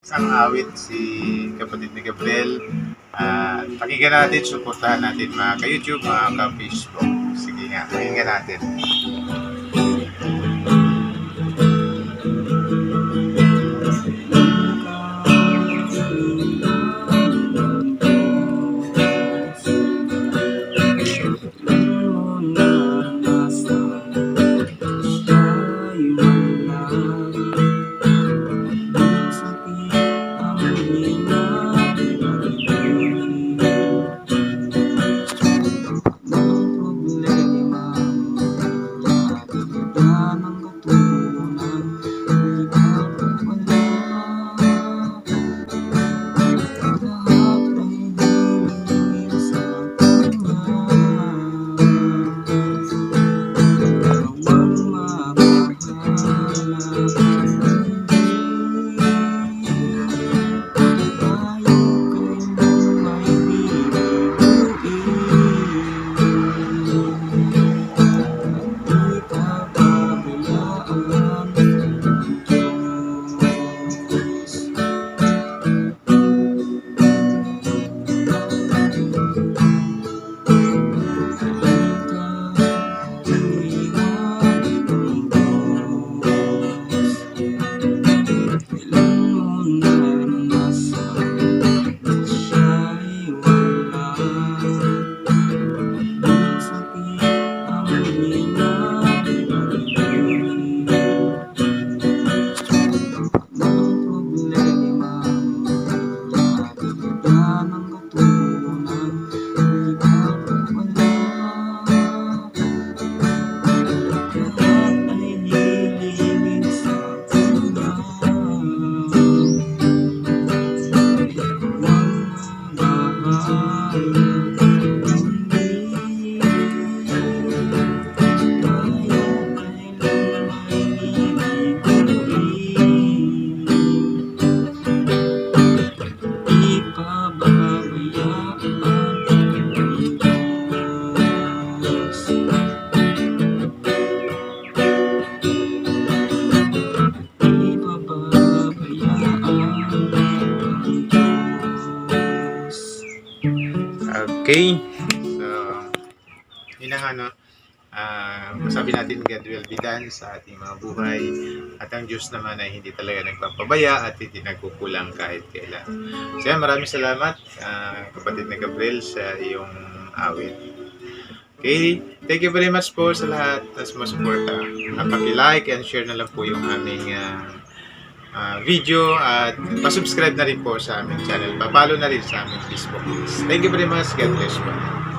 Isang awit si kapatid ni Gabriel. Ah, pakinggan natin, suportahan natin mga ka-YouTube, mga ka-Facebook. Sige nga, pakinggan natin. Okay. So, yun ang ano, ah, masabi natin God will be done sa ating mga buhay at ang Diyos naman ay hindi talaga nagpapabaya at hindi nagkukulang kahit kailan. So yan, maraming salamat ah, kapatid na Gabriel sa iyong awit. Okay, thank you very much po sa lahat na sumusuporta. Uh, paki-like and share na lang po yung aming ah, ah, video at pasubscribe na rin po sa aming channel. Papalo na rin sa aming Facebook. Thank you very much. God bless po.